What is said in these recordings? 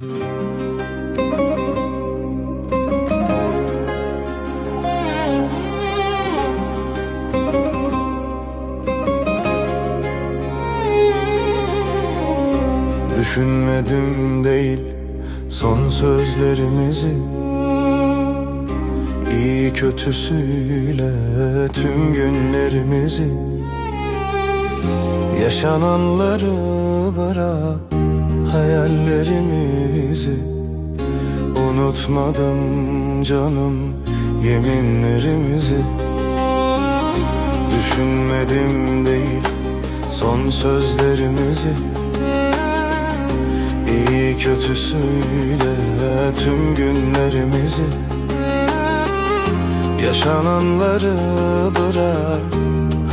Düşünmedim değil son sözlerimizi. İyi kötüsüyle tüm günlerimizi. Yaşananları bırak hayallerimizi Unutmadım canım yeminlerimizi. Düşünmedim değil son sözlerimizi. İyi kötüsüyle tüm günlerimizi. Yaşananları bırak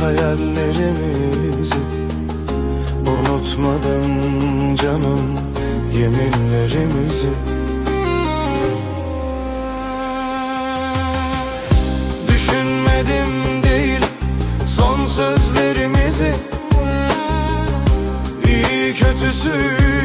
hayallerimizi Unutmadım canım yeminlerimizi. Düşünmedim değil son sözlerimizi. İyi kötüsüyle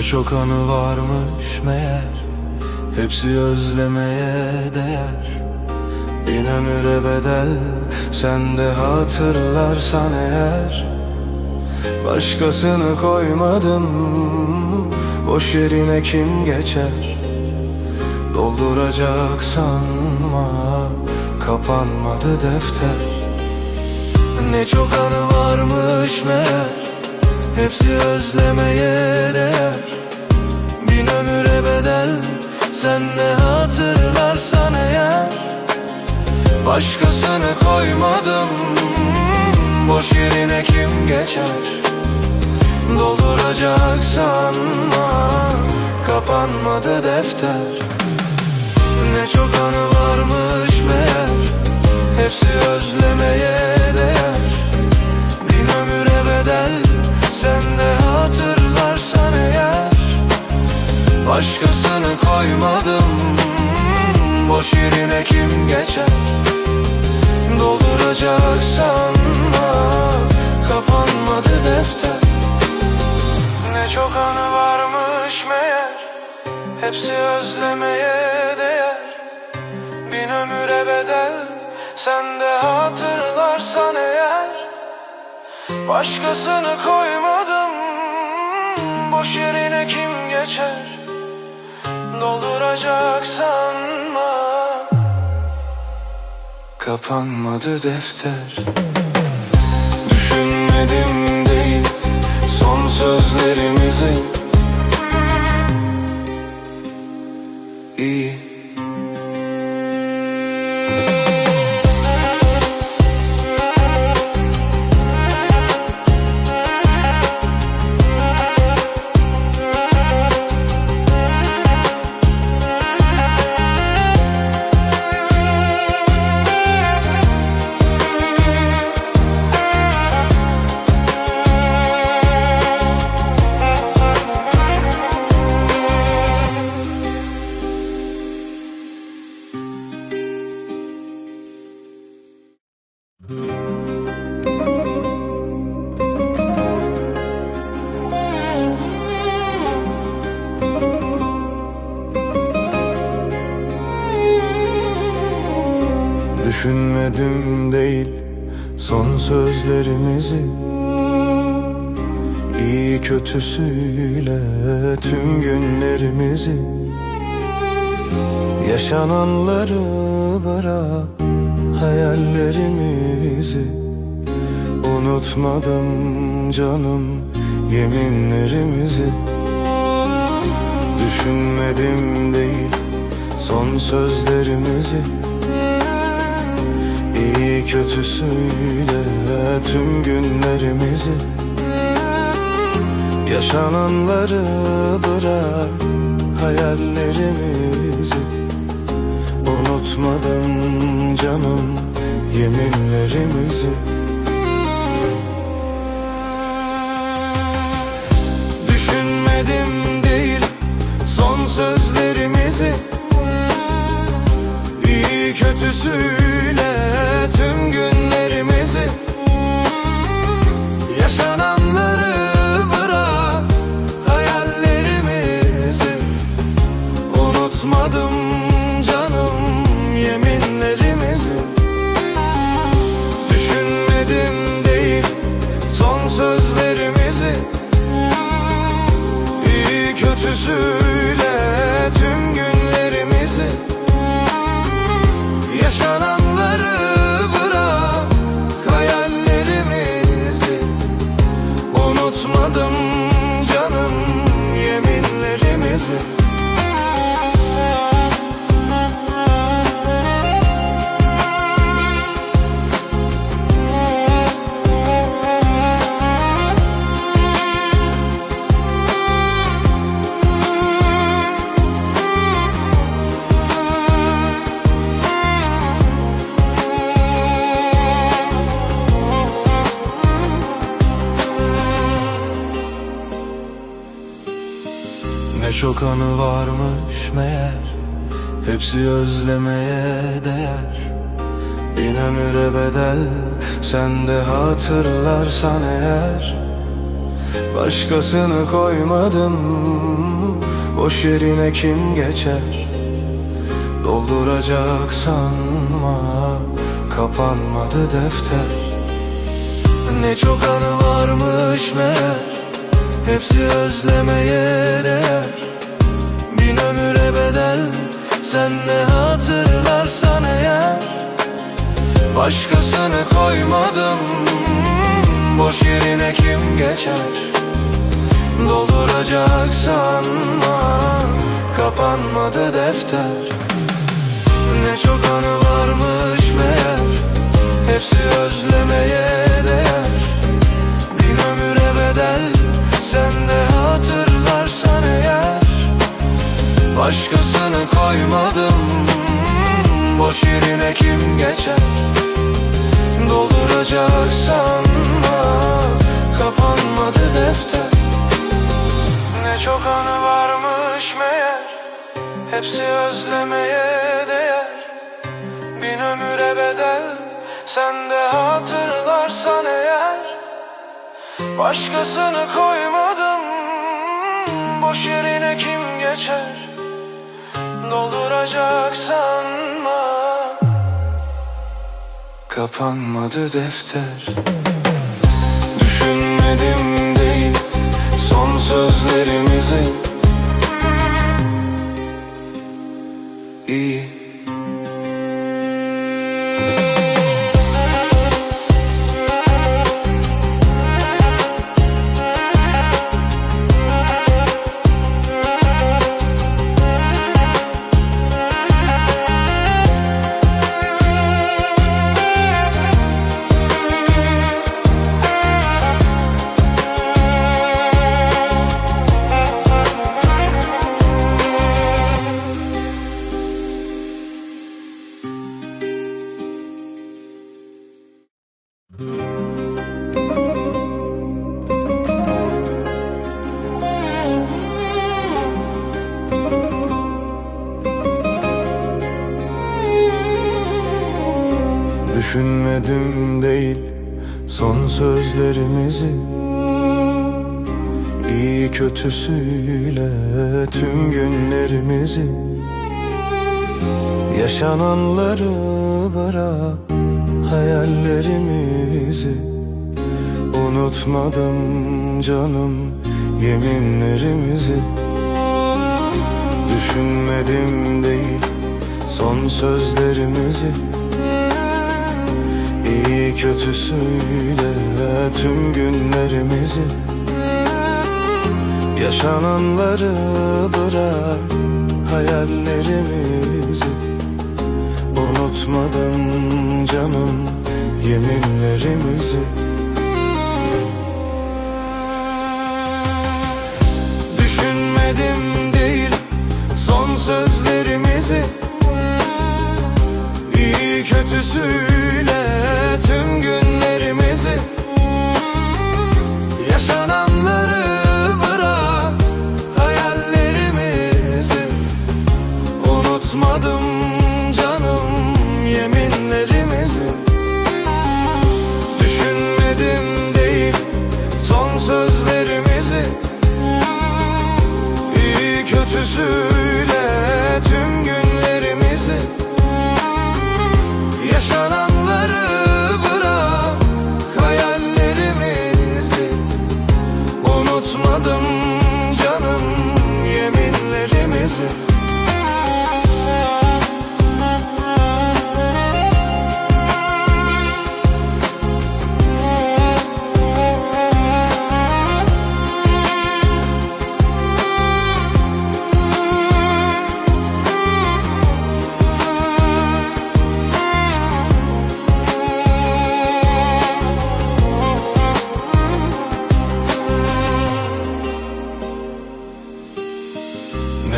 Ne çok anı varmış meğer Hepsi özlemeye değer. Bin ömüre bedel Sen de hatırlarsan eğer. Başkasını koymadım Boş yerine kim geçer? Dolduracak sanma Kapanmadı defter. Ne çok anı varmış meğer Hepsi özlemeye değer bedel Sen ne hatırlarsan eğer Başkasını koymadım. Boş yerine kim geçer? Dolduracak sanma Kapanmadı defter. Ne çok anı varmış meğer Hepsi özlemeye değer. Bin ömüre bedel Sen de Başkasını koymadım. Boş yerine kim geçer? Dolduracak sanma Kapanmadı defter. Ne çok anı varmış meğer Hepsi özlemeye değer. Bin ömüre bedel Sen de hatırlarsan eğer. Başkasını koymadım Boş yerine kim geçer Dolduracak sanma Kapanmadı defter. Düşünmedim değil Son sözlerimizi İyi kötüsüyle tüm günlerimizi Yaşananları bırak hayallerimizi Unutmadım canım yeminlerimizi. Düşünmedim değil son sözlerimizi. İyi kötüsüyle tüm günlerimizi Yaşananları bırak hayallerimizi. Unutmadım canım yeminlerimizi. Düşünmedim değil son sözlerimizi. İyi kötüsüyle tüm günlerimizi. Yaşananları Ne çok anı varmış meğer. Hepsi özlemeye değer. Bin ömüre bedel Sen de hatırlarsan eğer. Başkasını koymadım Boş yerine kim geçer? Dolduracak sanma Kapanmadı defter. Ne çok anı varmış meğer Hepsi özlemeye değer Bin ömüre bedel Sen ne hatırlarsan eğer. Başkasını koymadım Boş yerine kim geçer? Dolduracak sanma Kapanmadı defter. Ne çok anı varmış meğer Hepsi özlemeye değer Başkasını koymadım. Boş yerine kim geçer? Dolduracak sanma Kapanmadı defter. Ne çok anı varmış meğer Hepsi özlemeye değer. Bin ömüre bedel Sen de hatırlarsan eğer. Başkasını koymadım Boş yerine kim geçer Dolduracak sanma Kapanmadı defter. Düşünmedim değil Son sözlerimizi Düşünmedim değil son sözlerimizi. İyi kötüsüyle tüm günlerimizi. Yaşananları bırak hayallerimizi. Unutmadım canım yeminlerimizi. Düşünmedim değil son sözlerimizi İyi kötüsüyle tüm günlerimizi Yaşananları bırak hayallerimizi. Unutmadım canım yeminlerimizi. Düşünmedim değil son sözlerimizi. İyi kötüsüyle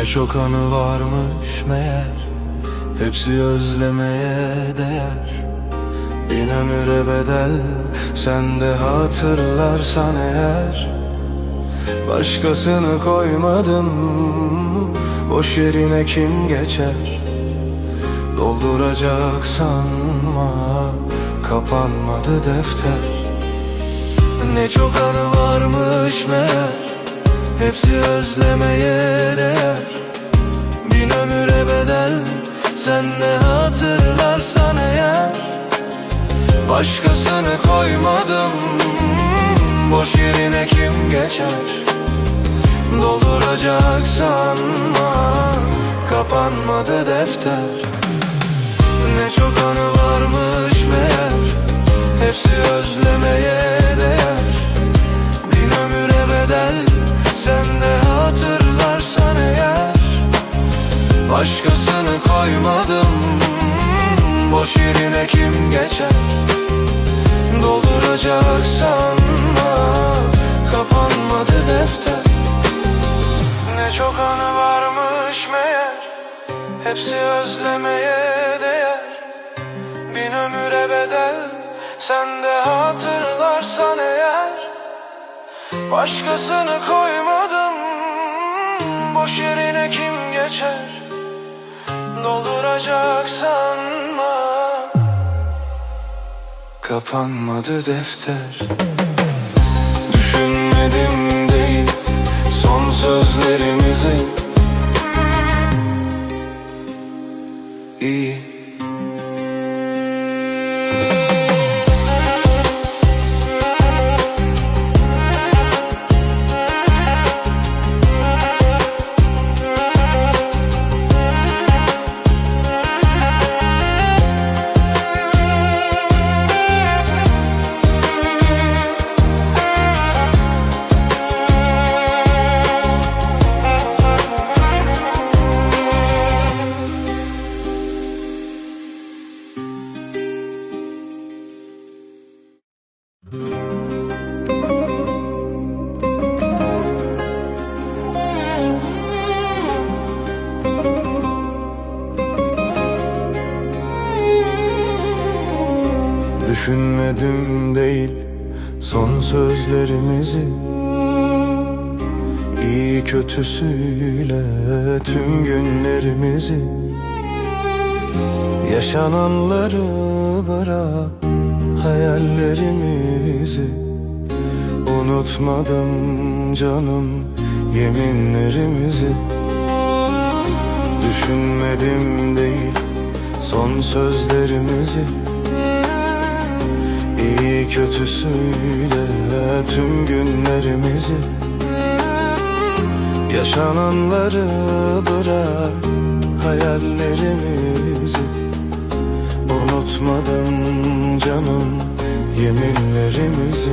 Ne çok anı varmış meğer Hepsi özlemeye değer. Bin ömüre bedel Sen de hatırlarsan eğer. Başkasını koymadım Boş yerine kim geçer? Dolduracak sanma Kapanmadı defter. Ne çok anı varmış meğer Hepsi özlemeye değer Başkasını koymadım. Boş yerine kim geçer? Dolduracak sanma Kapanmadı defter. Ne çok anı varmış meğer Hepsi özlemeye değer. Bin ömüre bedel Sen de hatırlarsan eğer. Başkasını koymadım Boş yerine kim geçer Dolduracak sanma Kapanmadı defter. Ne çok anı varmış meğer Hepsi özlemeye değer. Bin ömüre bedel Sen de hatırlarsan eğer. Başkasını koymadım Boş yerine kim geçer? Dolduracak sanma Kapanmadı defter. Düşünmedim değil Son sözlerimizi. İyi tüm günlerimizi Yaşananları bırak hayallerimizi. Unutmadım canım yeminlerimizi. Düşünmedim değil son sözlerimizi. Kötüsüyle tüm günlerimizi Yaşananları bırak hayallerimizi. Unutmadım canım yeminlerimizi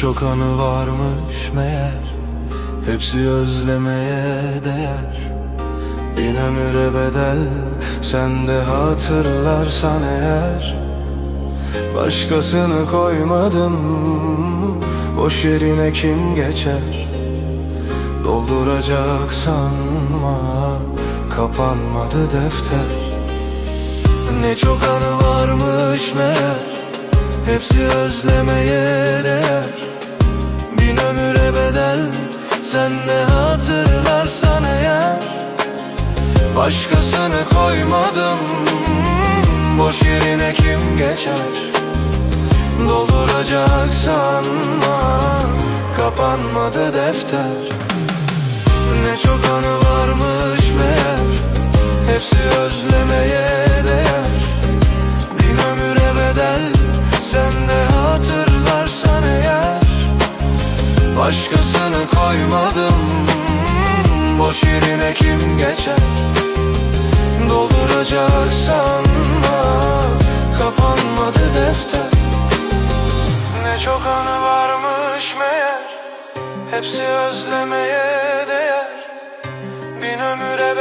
çok anı varmış meğer Hepsi özlemeye değer. Bin ömüre bedel Sen de hatırlarsan eğer. Başkasını koymadım Boş yerine kim geçer? Dolduracak sanma Kapanmadı defter. Ne çok anı varmış meğer Hepsi özlemeye değer ömüre bedel. Sen ne hatırlarsan eğer Başkasını koymadım. Boş yerine kim geçer? Dolduracak sanma Kapanmadı defter. Ne çok anı varmış meğer Hepsi özlemeye Başkasını koymadım. Boş yerine kim geçer? Dolduracak sanma Kapanmadı defter. Ne çok anı varmış meğer Hepsi özlemeye değer. Bin ömüre